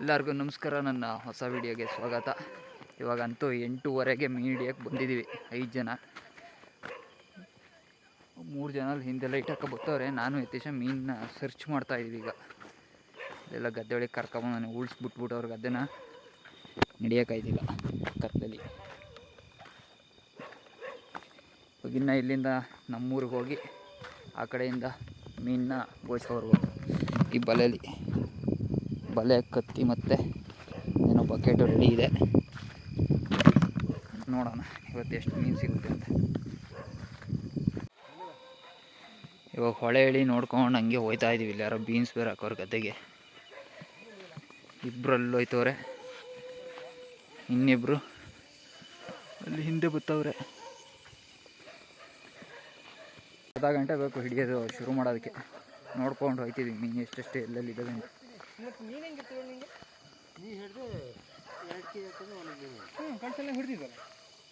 ಎಲ್ಲರಿಗೂ ನಮಸ್ಕಾರ, ನನ್ನ ಹೊಸ ವಿಡಿಯೋಗೆ ಸ್ವಾಗತ. ಇವಾಗಂತೂ ಎಂಟೂವರೆಗೆ ಮೀಡಿಯಾಗೆ ಹಿಡಿಯೋಕ್ಕೆ ಬಂದಿದ್ದೀವಿ, ಐದು ಜನ. ಮೂರು ಜನ ಅಲ್ಲಿ ಹಿಂದೆಲ್ಲ ಇಟ್ಟಕ್ಕೆ ಬರ್ತವ್ರೆ ನಾನು ಯತೀಶ ಮೀನನ್ನ ಸರ್ಚ್ ಮಾಡ್ತಾ ಇದ್ದೀವಿ ಈಗ. ಅದೆಲ್ಲ ಗದ್ದೆ ಒಳಗೆ ಕರ್ಕೊಂಬಂದು ಉಳಿಸ್ಬಿಟ್ಬಿಟ್ಟು ಅವ್ರ ಗದ್ದೆನ ಹಿಡಿಯೋಕ್ಕಾಯ್ತಿಲ್ಲ ಕತ್ತಲಲ್ಲಿ ಇನ್ನು ಇಲ್ಲಿಂದ ನಮ್ಮೂರಿಗೆ ಹೋಗಿ, ಆ ಕಡೆಯಿಂದ ಮೀನನ್ನ ಗೋಚ್ಕೊಬರ್ಬೋದು ಈ ಬಲೆಯಲ್ಲಿ ಬಲೆ ಕತ್ತಿ ಮತ್ತು ಏನೋ ಬಕೆಟು ರೆಡಿ ಇದೆ. ನೋಡೋಣ, ಇವತ್ತು ಎಷ್ಟು ಮೀನು ಸಿಗುತ್ತೆ ಅಂತ. ಇವಾಗ ಹೊಳೆ ಎಳಿ ನೋಡ್ಕೊಂಡು ಹಂಗೆ ಹೋಯ್ತಾ ಇದೀವಿ. ಇಲ್ಲಿ ಯಾರೋ ಬೀನ್ಸ್ ಬೇರೆ ಹಾಕೋರ ಗದ್ದೆಗೆ. ಇಬ್ಬರಲ್ಲಿ ಹೋಯ್ತವ್ರೆ. ಇನ್ನಿಬ್ರು ಅಲ್ಲಿ ಹಿಂದೆ ಬತ್ತವ್ರೆ. ಅರ್ಧ ಗಂಟೆ ಬೇಕು ಹಿಡಿಯೋದು ಶುರು ಮಾಡೋದಕ್ಕೆ. ನೋಡ್ಕೊಂಡು ಹೋಯ್ತಿದ್ವಿ ಮೀನು ಎಷ್ಟೆಷ್ಟು ಇದ್ದಾವೆ ಹ್ಞೂ ಕಳ್ಸಲ್ಲ ಹಿಡ್ದಿದ್ದಲ್ಲ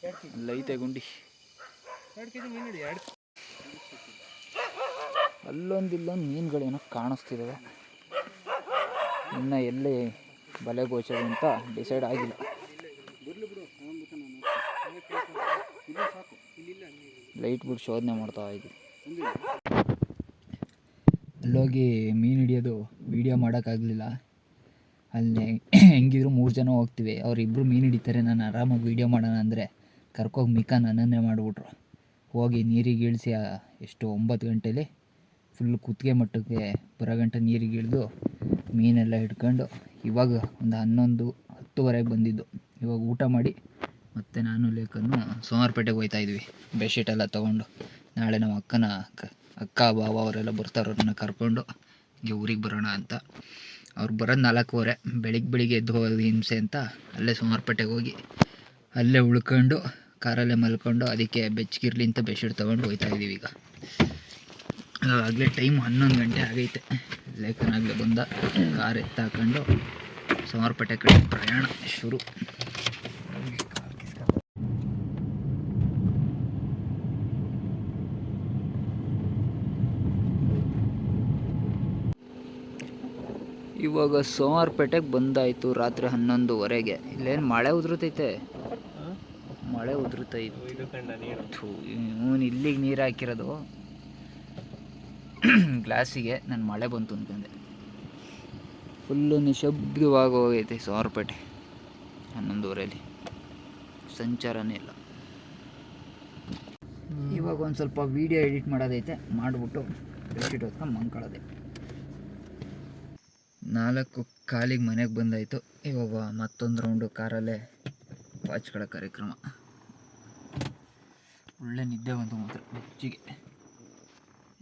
ಎರಡು ಕೆ ಜಿ ಅಲ್ಲೈತೆ ಗುಂಡಿ. ಎರಡು ಕೆ ಜಿ ಮೀನು ಹಿಡಿ ಎರಡು ಅಲ್ಲೊಂದು ಇಲ್ಲೊಂದು ಮೀನುಗಳೇನೋ ಕಾಣಿಸ್ತಿದ್ದಾವೆ ಇನ್ನು ಎಲ್ಲಿ ಬಲೆ ಗೋಚೋದು ಅಂತ ಡಿಸೈಡ್ ಆಗಿಲ್ಲ. ಲೈಟ್ ಬಿಟ್ಟು ಶೋಧನೆ ಮಾಡ್ತಾ ಇದ್ವಿ ಅಲ್ಲೋಗಿ ಮೀನು ಹಿಡಿಯೋದು ವೀಡಿಯೋ ಮಾಡೋಕ್ಕಾಗಲಿಲ್ಲ. ಅಲ್ಲಿ ಹೆಂಗಿದ್ರು ಮೂರು ಜನ ಹೋಗ್ತೀವಿ. ಅವರಿಬ್ಬರು ಮೀನು ಹಿಡಿತಾರೆ. ನಾನು ಆರಾಮಾಗಿ ವೀಡಿಯೋ ಮಾಡೋಣ ಅಂದರೆ ಕರ್ಕೋಗಿ ಮಿಕ್ಕ ನನ್ನನ್ನೇ ಮಾಡಿಬಿಟ್ರು. ಹೋಗಿ ನೀರಿಗೆ ಇಳಿಸಿ ಎಷ್ಟು ಒಂಬತ್ತು ಗಂಟೇಲಿ ಫುಲ್ ಕುತ್ತಿಗೆ ಮಟ್ಟಕ್ಕೆ ಬರೋ ಗಂಟೆ ನೀರಿಗೆ ಇಳಿದು ಮೀನೆಲ್ಲ ಹಿಡ್ಕೊಂಡು ಇವಾಗ ಒಂದು ಹನ್ನೊಂದು, ಹತ್ತುವರೆಗೆ ಬಂದಿದ್ದು. ಇವಾಗ ಊಟ ಮಾಡಿ ಮತ್ತೆ ನಾನು ಲೇಖನ್ನು ಸೋಮಾರಪೇಟೆಗೆ ಹೋಗ್ತಾ ಇದ್ವಿ. ಬೆಡ್ಶೀಟ್ ಎಲ್ಲ ತೊಗೊಂಡು. ನಾಳೆ ನಮ್ಮ ಅಕ್ಕನ ಕ- ಅಕ್ಕ, ಬಾವ ಅವರೆಲ್ಲ ಬರ್ತಾರೆ, ಅವ್ರನ್ನ ಕರ್ಕೊಂಡು ಹಿಂಗೆ ಊರಿಗೆ ಬರೋಣ ಅಂತ. ಅವ್ರು ಬರೋದು ನಾಲ್ಕೂವರೆ ಬೆಳಿಗ್ಗೆ ಬೆಳಿಗ್ಗೆ ಎದ್ದು ಹೋಗೋದು ಹಿಂಸೆ ಅಂತ ಅಲ್ಲೇ ಸೋಮಾರಪೇಟೆಗೆ ಹೋಗಿ ಅಲ್ಲೇ ಉಳ್ಕೊಂಡು ಕಾರಲ್ಲೇ ಮಲ್ಕೊಂಡು ಅದಕ್ಕೆ ಬೆಚ್ಚಗಿರ್ಲಿ ಅಂತ ಬೆಡ್ಶೀಟ್ ತೊಗೊಂಡು ಹೋಗ್ತಾ ಇದ್ದೀವಿ ಈಗ. ಆಗಲೇ ಟೈಮ್ ಹನ್ನೊಂದು ಗಂಟೆ ಆಗೈತೆ. ಲೇಖನಾಗಲೇ ಬಂದ ಕಾರ್ ಎತ್ತಾಕೊಂಡು ಸೋಮಾರಪೇಟೆ ಕಡೆ ಪ್ರಯಾಣ ಶುರು. ಇವಾಗ ಸೋಮಾರಪೇಟೆಗೆ ಬಂದಾಯಿತು ರಾತ್ರಿ ಹನ್ನೊಂದುವರೆಗೆ. ಇಲ್ಲೇನು ಮಳೆ ಉದುರುತೈತೆ. ಮಳೆ ಉದುರುತೈತೆ. ಇದು ನೀರು ಥೂ, ಇವನು ಇಲ್ಲಿಗೆ ನೀರು ಹಾಕಿರೋದು. ಗ್ಲಾಸಿಗೆ ನಾನು ಮಳೆ ಬಂತು ಅನ್ಕೊಂಡೆ. ಫುಲ್ಲು ನಿಶಬ್ದವಾಗಿ ಹೋಗೈತೆ ಸೋಮಾರಪೇಟೆ ಹನ್ನೊಂದುವರೆಯಲ್ಲಿ ಸಂಚಾರನೇ ಇಲ್ಲ. ಇವಾಗ ಒಂದು ಸ್ವಲ್ಪ ವೀಡಿಯೋ ಎಡಿಟ್ ಮಾಡೋದೈತೆ. ಮಾಡಿಬಿಟ್ಟು ಬೆಡ್ಶೀಟ್ ಹೊತ್ಕೊಂಡು ನಾಲ್ಕು ಕಾಲಿಗೆ ಮನೆಗೆ ಬಂದಾಯಿತು. ಇವಾಗ ಮತ್ತೊಂದು ರೌಂಡು ಕಾರಲ್ಲೇ ವಾಚ್ಗಳ ಕಾರ್ಯಕ್ರಮ. ಒಳ್ಳೆ ನಿದ್ದೆ ಬಂತು ಮಾತ್ರ ಬೆಚ್ಚಿಗೆ.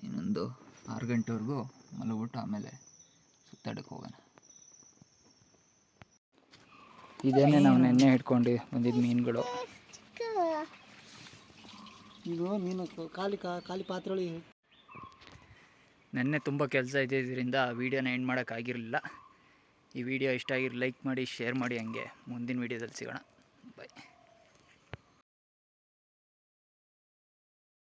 ಇನ್ನೊಂದು ಆರು ಗಂಟೆವರೆಗೂ ಮಲಗ್ಬಿಟ್ಟು ಆಮೇಲೆ ಸುತ್ತಾಡಕ್ಕೆ ಹೋಗೋಣ. ಇದೇನೆ ನಾವು ನೆನ್ನೆ ಹಿಡ್ಕೊಂಡು ಬಂದಿದ್ದು ಮೀನುಗಳು. ಇದು ಮೀನು ಖಾಲಿ ಖಾಲಿ ಪಾತ್ರೆಗಳಿಗೆ ನೆನ್ನೆ ತುಂಬ ಕೆಲಸ ಇದೆ ಇದ್ದಿದ್ದರಿಂದ ವೀಡಿಯೋನ ಎಂಡ್ ಮಾಡೋಕ್ಕಾಗಿರಲಿಲ್ಲ ಈ ವಿಡಿಯೋ ಇಷ್ಟ ಆಗಿರೋ ಲೈಕ್ ಮಾಡಿ ಶೇರ್ ಮಾಡಿ, ಹಂಗೆ ಮುಂದಿನ ವೀಡಿಯೋದಲ್ಲಿ ಸಿಗೋಣ. ಬಾಯ್